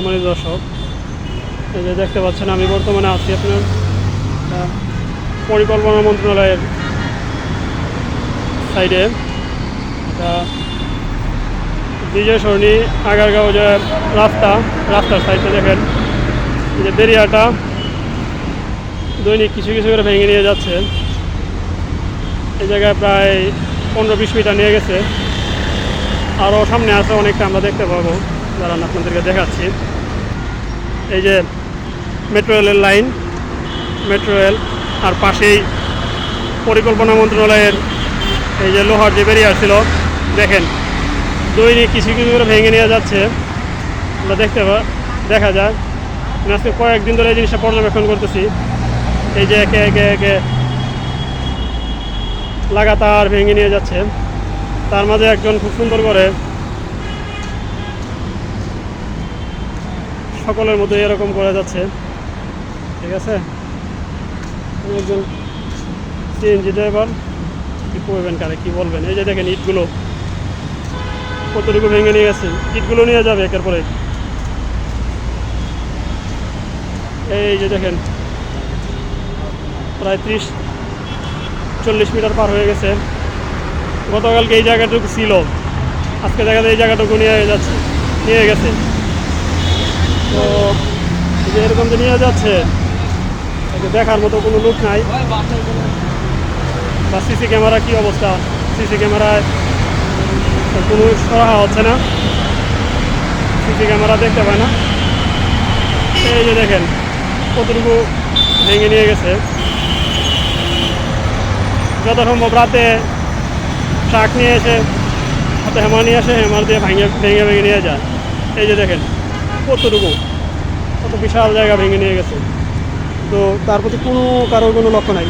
সম্মানিত দর্শক। এই যে দেখতে পাচ্ছেন, আমি বর্তমানে আছি আপনার পরিকল্পনা মন্ত্রণালয়ের সাইডে বিজয় সরণি, আগারগাঁও যে রাস্তা, রাস্তার সাইডে দেখেন। যে বেরিয়াটা দৈনিক কিছু কিছু করে ভেঙে নিয়ে যাচ্ছে। এই জায়গায় প্রায় পনেরো বিশ মিটার নিয়ে গেছে। আরও সামনে আছে অনেকটা, আমরা দেখতে পাবো। দাঁড়ান, আপনাদেরকে দেখাচ্ছি। এই যে মেট্রো রেলের লাইন মেট্রো রেল আর পাশেই পরিকল্পনা মন্ত্রণালয়ের এই যে লোহার যে বেরিয়ে ছিল, দেখেন, দৈনিক কিছু কিছু করে ভেঙে নিয়ে যাচ্ছে। আমরা দেখতে দেখা যায় আজকে কয়েকদিন ধরে এই জিনিসটা পর্যবেক্ষণ করতেছি। এই যে একে একে একে লাগাতার ভেঙে নিয়ে যাচ্ছে। তার মাঝে একজন খুব সুন্দর করে সকলের মধ্যে এরকম করা যাচ্ছে। ঠিক আছে? একজন সিএনজি ড্রাইভার কি করবেন কারে, কি বলবেন? এই যে দেখেন ইটগুলো, কতটুকু ভেঙে নিয়ে গেছে। ইটগুলো নিয়ে যাবে একের পরে এই যে দেখেন, প্রায় ত্রিশ, চল্লিশ মিটার পার হয়ে গেছে। গতকালকে এই জায়গাটুকু ছিল। আজকে দেখা যায় এই জায়গাটুকু নিয়ে যাচ্ছে, নিয়ে গেছে। তো যে এরকম যে নিয়ে যাচ্ছে দেখার মতো কোনো লোক নাই। বা সিসি ক্যামেরা কি অবস্থা? সিসি ক্যামেরায় কোনো সরাহা হচ্ছে না। সিসি ক্যামেরা দেখতে পায় না। এই যে দেখেন, কতটুকু ভেঙে নিয়ে গেছে। যথাসম্ভব রাতে ট্রাক নিয়ে এসে, হাতে হেমা নিয়ে আসে, হেমার দিয়ে ভেঙে ভেঙে ভেঙে নিয়ে যায়। এই যে দেখেন কতটুকু কত বিশাল জায়গা ভেঙে নিয়ে গেছে। তো তার প্রতি কোনো কারোর কোনো লক্ষ্য নাই।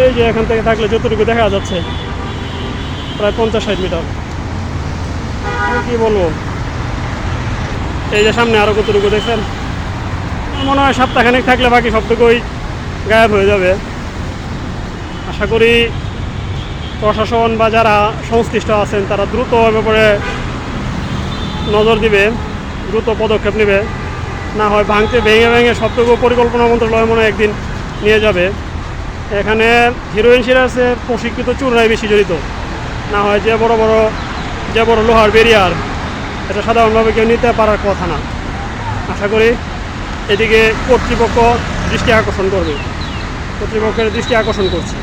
এই যে এখান থেকে থাকলে যতটুকু দেখা যাচ্ছে, প্রায় পঞ্চাশ ষাট মিটার। কী বলব? এই যে সামনে আরও কতটুকু দেখছেন? মনে হয় সপ্তাহখানেক থাকলে বাকি সবটুকুই গায়েব হয়ে যাবে। আশা করি প্রশাসন বা যারা সংশ্লিষ্ট আছেন, তারা দ্রুত ব্যাপারে নজর দিবে। দ্রুত পদক্ষেপ নেবে। না হয় ভাঙতে ভেঙে ভেঙে সবটুকু পরিকল্পনা মন্ত্রণালয় মনে একদিন নিয়ে যাবে। এখানে হিরোইন সিরাজের প্রশিক্ষিত চূড়ায় বেশি জড়িত। না হয় যে বড় বড়, যে বড় লোহার বেরিয়ার এটা সাধারণভাবে কেউ নিতে পারার কথা না। আশা করি এদিকে কর্তৃপক্ষ দৃষ্টি আকর্ষণ করবে। কর্তৃপক্ষের দৃষ্টি আকর্ষণ করছে।